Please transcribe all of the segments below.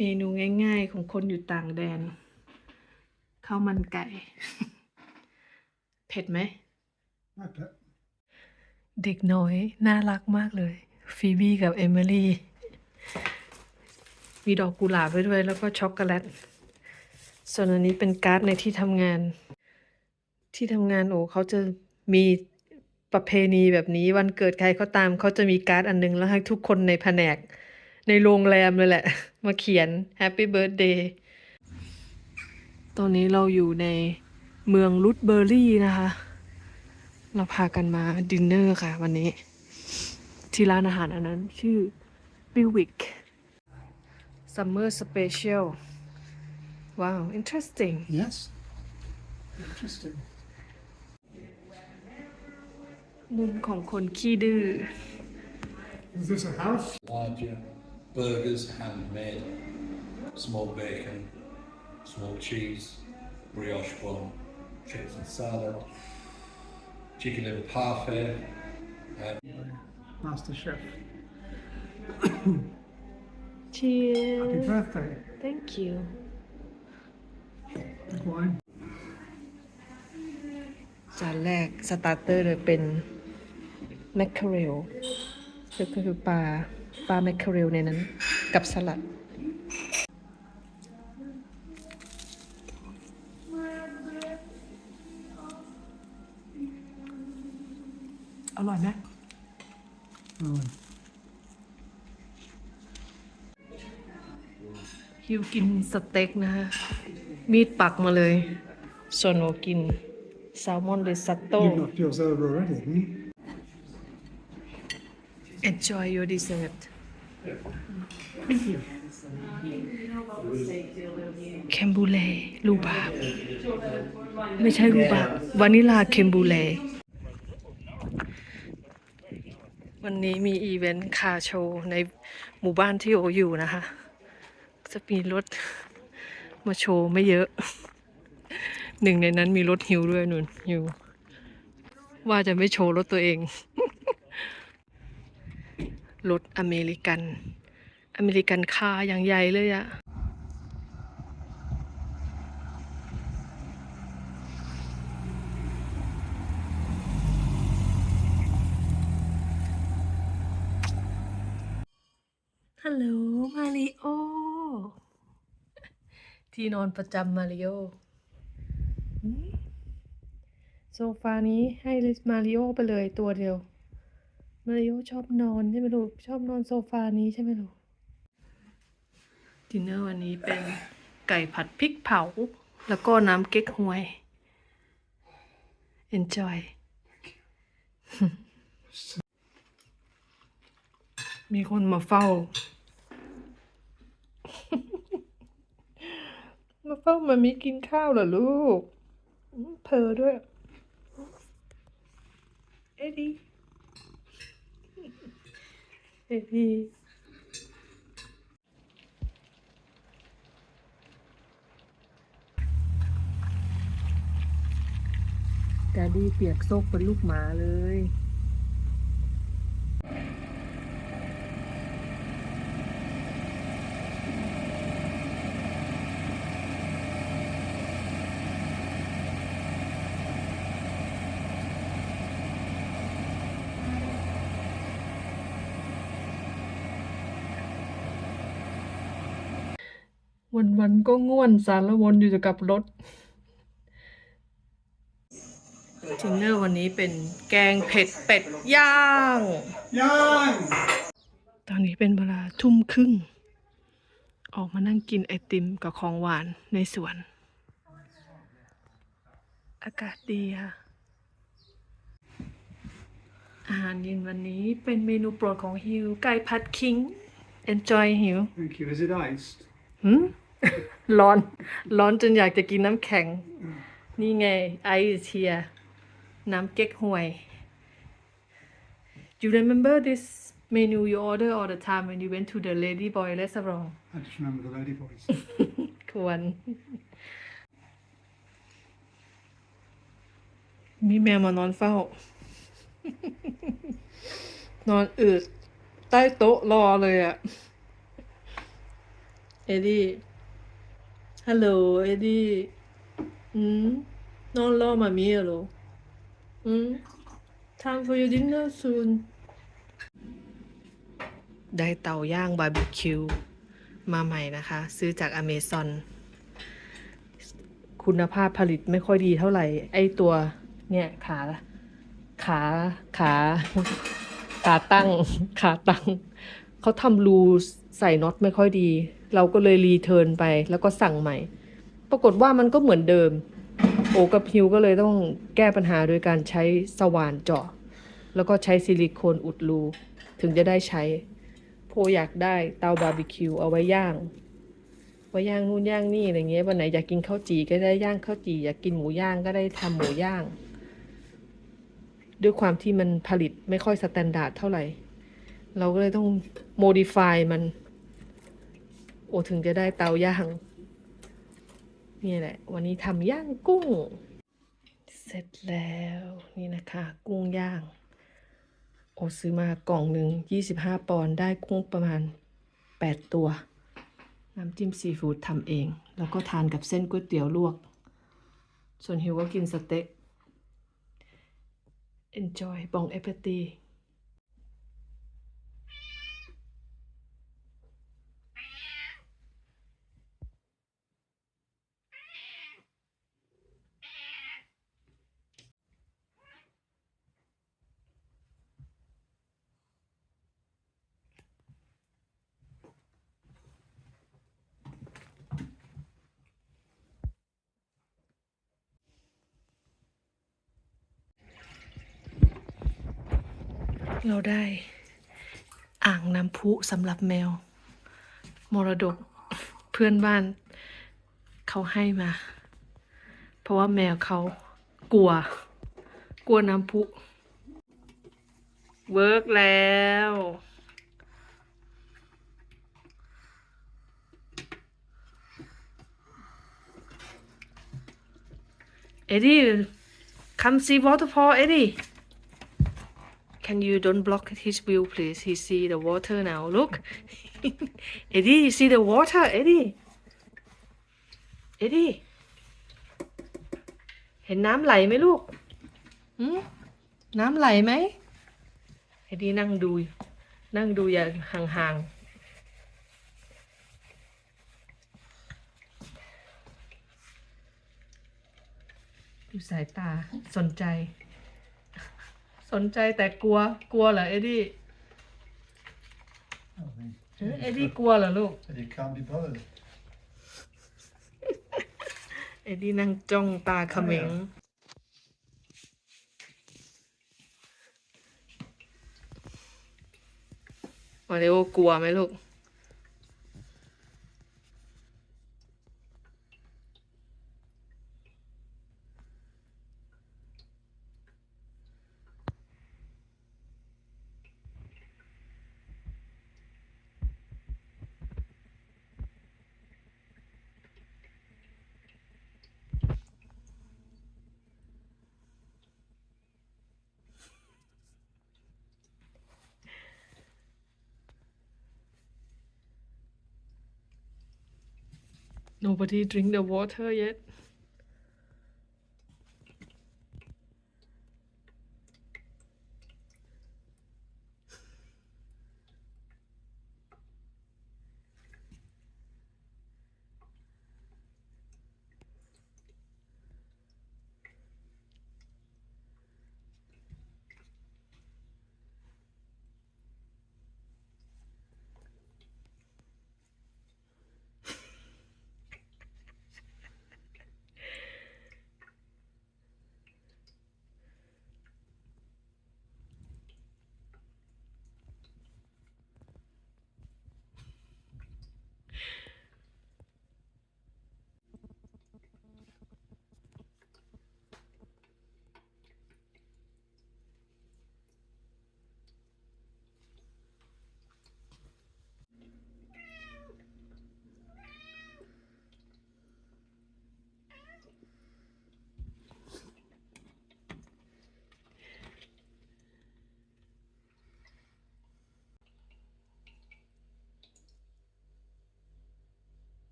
เมนูง่ายๆของคนอยู่ต่างแดนข้าวมันไก่ เผ็ดไหม Not bad. เด็กน้อย น่ารักมากเลย ฟีบี้กับเอมิลี่ มีดอกกุหลาบไว้ด้วยแล้วก็ช็อกโกแลต ส่วนอันนี้เป็นการ์ดในที่ทำงาน ที่ทำงานโอ้เขาจะมีประเพณีแบบนี้วันเกิดใครเขาตามเขาจะมีการ์ดอันหนึงแล้วให้ทุกคนในแผนก ในโรงแรมเลยแหละ มาเขียน Happy Birthday ตอนนี้เราอยู่ในเมืองลุดเบอร์รี่นะคะ เราพากันมาดินเนอร์ค่ะวันนี้ ที่ร้านอาหารอันนั้นชื่อ Biwick Summer Special ว้าว interesting Yes. Interesting. มุมของคนขี้ดื้อ Is this a house? larger burgers handmade, smoked bacon, smoked cheese, brioche bun, chips and salad, chicken liver parfait, uh, Master Chef. Happy Cheers birthday. thank you Good wine. จานแรกสตาร์เตอร์เลยเป็นแมคเคเรลก็คือปลา ปลาแมคเคเรลในนั้น กับสลัด อร่อยไหม Oh, ฮิวกินสเต็กนะฮะ มีดปักมาเลย ส่วนโอกินแซลมอนเดซัตโต you've knocked yours over already, haven't you? Enjoy your dessert เคมบูเลรูบาบไม่ใช่รูบาบวานิลาเคมบูเลวันนี้มีอีเวนต์คาร์โชว์ในหมู่บ้านที่โออยู่นะคะ จะมีรถมาโชว์ไม่เยอะ หนึ่งในนั้นมีรถฮิวด้วยนุ่นฮิวว่าจะไม่โชว์รถตัวเอง รถอเมริกัน อเมริกันคาอย่างใหญ่เลยอะฮัลโหล มาริโอ ที่นอนประจำมาริโอโซฟานี้ให้มาริโอไปเลยตัวเดียว มาริโอชอบนอนใช่ไหมลูก ชอบนอนโซฟานี้ใช่ไหมลูก ดินเนอร์วันนี้เป็นไก่ผัดพริกเผา แล้วก็น้ำเก๊กฮวย enjoy มีคนมาเฝ้า มาเฝ้ามามีกินข้าวเหรอลูกเพอด้วย เอ็ดดี้ เอ็ดดี้ดดดี้เปียกโซกเป็นลูกหมาเลย วันวันๆก็ง่วนสารวนอยู่กับรถทินเนอร์วันนี้เป็นแกงเผ็ดเป็ดย่าง Young! ตอนนี้เป็นเวลาทุ่มครึ่ง ออกมานั่งกินไอติมกับของหวานในสวน อากาศดีค่ะอาหารเย็นวันนี้เป็นเมนูโปรดของฮิว ไก่ผัดคิง enjoy ฮิว Thank you. Is it iced? หืม ร้อน ร้อนจนอยากจะกินน้ำแข็ง นี่ไง ไอซ์เทีย น้ำเก๊กฮวย You remember this menu you order all the time when you went to the Lady Boy restaurant I just remember the lady boys. ควร มีแมวมานอนเฝ้า นอนอืดใต้โต๊ะรอเลยอะเอ็ดดี้ ฮัลโหลเอ็ดดี้อืมนอนรอมามีเหรออืม time for your dinner soon ได้เตาย่างบาร์บีคิวมาใหม่นะคะ ซื้อจากอเมซอนคุณภาพผลิตไม่ค่อยดีเท่าไหร่ ไอตัวเนี่ยขาขาขาขาตั้งขาตั้ง เขาทำรูใส่น็อตไม่ค่อยดี เราก็เลยรีเทิร์นไปแล้วก็สั่งใหม่ ปรากฏว่ามันก็เหมือนเดิม โอกับฮิวก็เลยต้องแก้ปัญหาโดยการใช้สว่านเจาะ แล้วก็ใช้ซิลิโคนอุดรู ถึงจะได้ใช้ โพอยากได้เตาบาร์บีคิวเอาไว้ย่างไว้ย่างนู่นย่างนี่อะไรเงี้ยวันไหนอยากกินข้าวจีก็ได้ย่างข้าวจีอยากกินหมูย่างก็ได้ทำหมูย่าง ด้วยความที่มันผลิตไม่ค่อยสแตนดาร์ดเท่าไหร่ เราก็เลยต้องโมดิฟายมัน โอถึงจะได้เตาย่างนี่แหละ วันนี้ทำย่างกุ้ง เสร็จแล้วนี่นะคะ กุ้งย่าง โอซื้อมากล่องหนึ่งยี่สิบห้าปอนด์ได้กุ้งประมาณแปดตัว น้ำจิ้มซีฟู้ดทำเอง แล้วก็ทานกับเส้นก๋วยเตี๋ยวลวก ส่วนฮิวก็กินสเต็ก enjoy บองเอเปตี เราได้อ่างน้ำพุสำหรับแมว มรดกเพื่อนบ้านเขาให้มา เพราะว่าแมวเขากลัว กลัวน้ำพุเวิร์กแล้ว เอ็ดดี้ come see waterfall เอ็ดดี้ Can you don't block his view, please? He see the water now. Look, Eddie, you see the water, Eddie. Eddie, เห็นน้ำไหลไหมลูกหืมน้ำไหลไหมเอ็ดดี้นั่งดู นั่งดูอย่างห่างๆ ดูสายตาสนใจ สนใจแต่กลัว กลัวเหรอเอ็ดดี้ I think. เอ้ยเอ็ดดี้กลัวเหรอลูก And you can't be bothered. เอ็ดดี้นั่งจ้องตาเขม็ง มาริโอกลัวไหมลูก Nobody drink the water yet.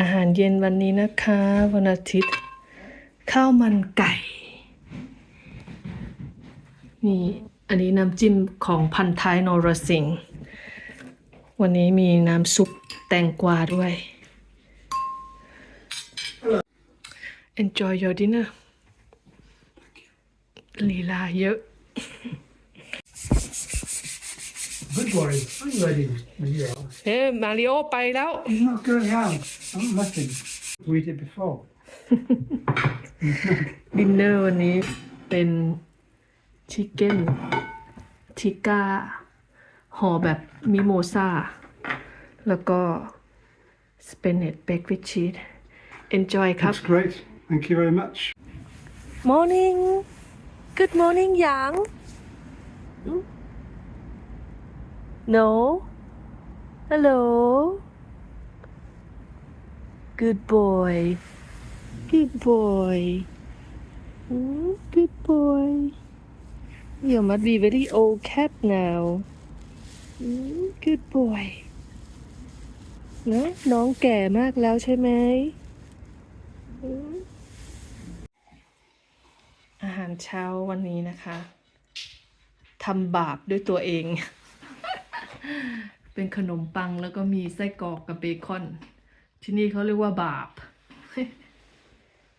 อาหารเย็นวันนี้นะคะ วันอาทิตย์ ข้าวมันไก่ นี่ อันนี้น้ำจิ้มของพันท้ายนรสิงห์วันนี้มีน้ำซุปแตงกวาด้วย Enjoy your dinner ลีลาเยอะ Good boy. I'm ready. Yeah. เฮ้มาริโอไปแล้ว He's not going out. I'm nothing. We did before. ดินเนอร์วันนี้เป็นชิคเก้นทิก้าห่อแบบมิโมซาแล้วก็สเปนเนตเบกวิชีส enjoy ครับ That's great. Thank you very much. morning good morning หยาง no hello good boy good boy good boy you must be very old cat now good boy นะน้องแก่มากแล้วใช่ไหม อาหารเช้าวันนี้นะคะทำบาปด้วยตัวเอง เป็นขนมปังแล้วก็มีไส้กรอกกับเบคอน ที่นี่เขาเรียกว่าบาป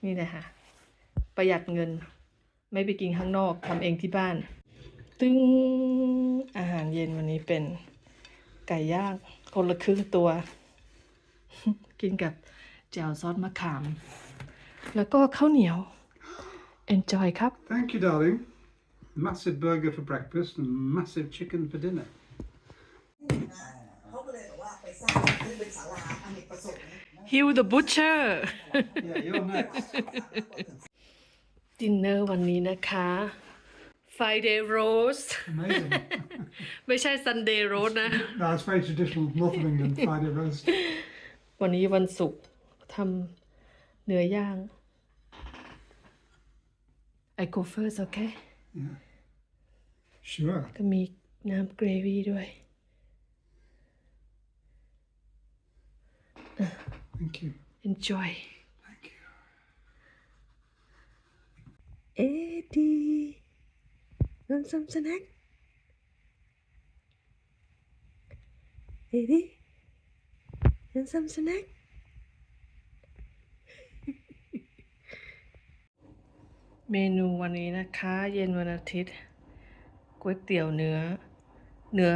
นี่นะคะประหยัดเงิน ไม่ไปกินข้างนอกทำเองที่บ้าน ตึงอาหารเย็นวันนี้เป็นไก่ย่างคนละครึ่งตัว กินกับแจ่วซอสมะขาม แล้วก็ข้าวเหนียว enjoy ครับ Thank you, darling. Massive burger for breakfast and massive chicken for dinner. เขาก็เลยบอกว่าไปสร้างขึ้นเป็นศาลาอเนกประสงค์ Hugh the Butcher Yeah, you're next. ดินเนอร์วันนี้นะคะ Friday roast Amazing. ไม่ใช่ Sunday roast นะ no, it's very traditional North of England Friday roast. วันนี้วันศุกร์ทำเนื้อย่าง I go first okay Sure. ก็มีน้ำเกรวี่ด้วย Thank you. enjoy Thank you. เอ็ดดี้น้ำซ้ำสแน็คเอ็ดดี้น้ำซ้ำสแน็คเมนูวันนี้นะคะ เย็นวันอาทิตย์ก๋วยเตี๋ยวเนื้อ เนื้อ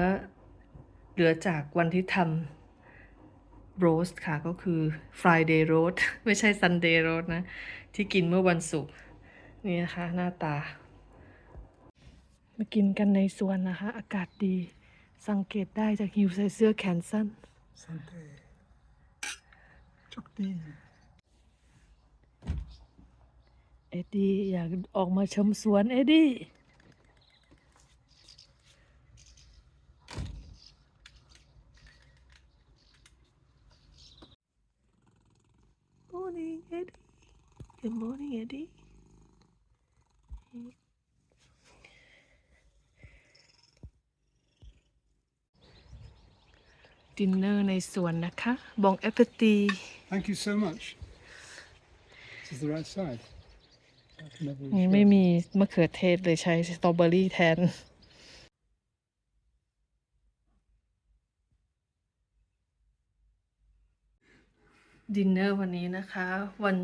เหลือจากวันที่ทำ โรสค่ะก็คือ Friday roast ไม่ใช่ Sunday roast นะ ที่กินเมื่อวันศุกร์นี่นะคะหน้าตา มากินกันในสวนนะคะ อากาศดี สังเกตได้จากหิวใส่เสื้อแขนสั้น Sunday. Chokdi. เอ็ดดี้อยากออกมาชมสวนเอ็ดดี้ Morning Eddie Good morning Eddie ดินเนอร์ในสวนนะคะบองแอปเปตี Thank you so much. This is the right side. I can never นี่ reach ไม่ it. มีมะเขือเทศเลยใช้สตรอเบอรี่แทน ดินเนอร์วันนี้นะคะ วัน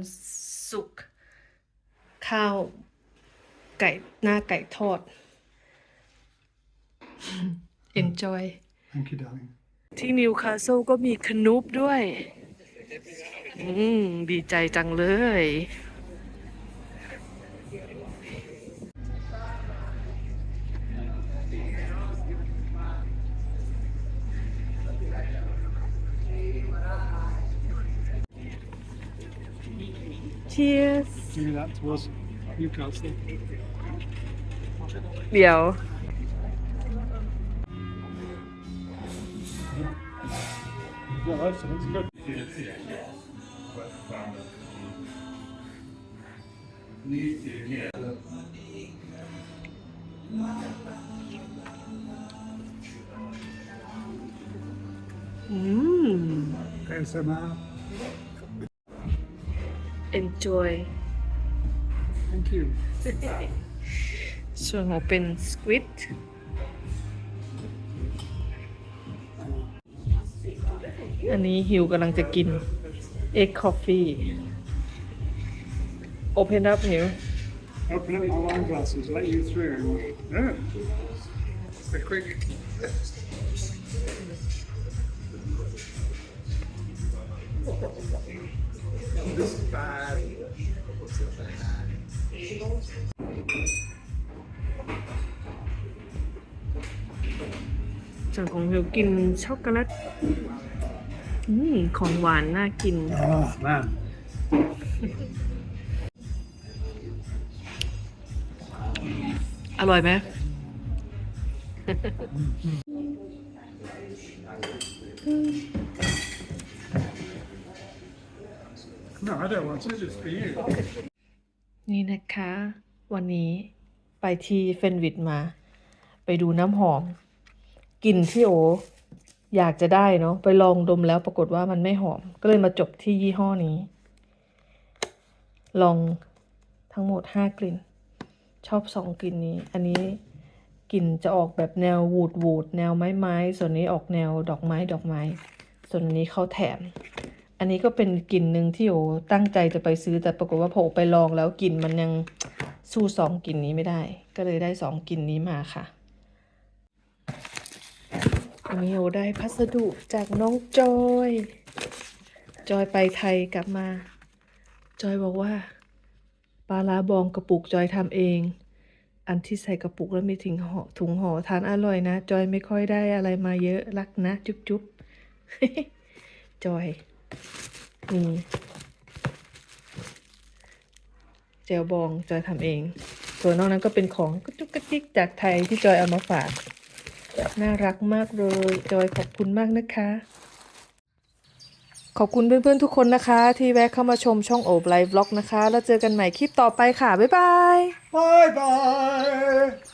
ศุกร์ข้าวไก่หน้าไก่ทอด enjoy Thank you, darling. ที่นิวคาสเซิลก็มีคนูปด้วย อืม ดีใจจังเลย Cheers Maybe that was Newcastle. เดี๋ยว Yeah, that's, that's good. Mm. ASMR. Enjoy Thank you. ส่วนของเป็นสควิดอันนี้ฮิวกำลังจะกิน egg coffee open up ฮิว Open up my wine glasses, let you through. Yeah. Quick, quick. This is bad. ส่วนของฮิวกินช็อกโกแลตอืมของหวานน่ากิน Oh, man. อร่อยไหม No, I don't want it. It's for you. นี่นะคะ วันนี้ไปที่เฟนวิดมา ไปดูน้ำหอมกลิ่นที่โอ อยากจะได้เนาะไปลองดมแล้วปรากฏว่ามันไม่หอม ก็เลยมาจบที่ยี่ห้อนี้ ลองทั้งหมดห้ากลิ่น ชอบสองกลิ่นนี้ อันนี้กลิ่นจะออกแบบแนววูดวูดแนวไม้ไม้ส่วนนี้ออกแนวดอกไม้ดอกไม้ ส่วนนนี้เขาแถม อันนี้ก็เป็นกลิ่นหนึ่งที่โอตั้งใจจะไปซื้อแต่ปรากฏว่าพอไปลองแล้วกลิ่นมันยังสู้สองกลิ่นนี้ไม่ได้ ก็เลยได้สองกลิ่นนี้มาค่ะอันนี้โอได้พัสดุจากน้องจอย จอยไปไทยกลับมา จอยบอกว่าปลาลาบองกระปุกจอยทำเอง อันที่ใส่กระปุกแล้วมีถุงห่อถุงห่อทานอร่อยนะ จอยไม่ค่อยได้อะไรมาเยอะรักนะ จุ๊บจุ๊บจอย นี่เจลบองจอยทำเอง ส่วนนอกนั้นก็เป็นของกระจุกกระจิกจากไทยที่จอยเอามาฝาก น่ารักมากเลย จอยขอบคุณมากนะคะ ขอบคุณเพื่อนๆทุกคนนะคะ ที่แวะเข้ามาชมช่องโอบไลฟ์บล็อกนะคะ แล้วเจอกันใหม่คลิปต่อไปค่ะ บ๊ายบาย Bye bye.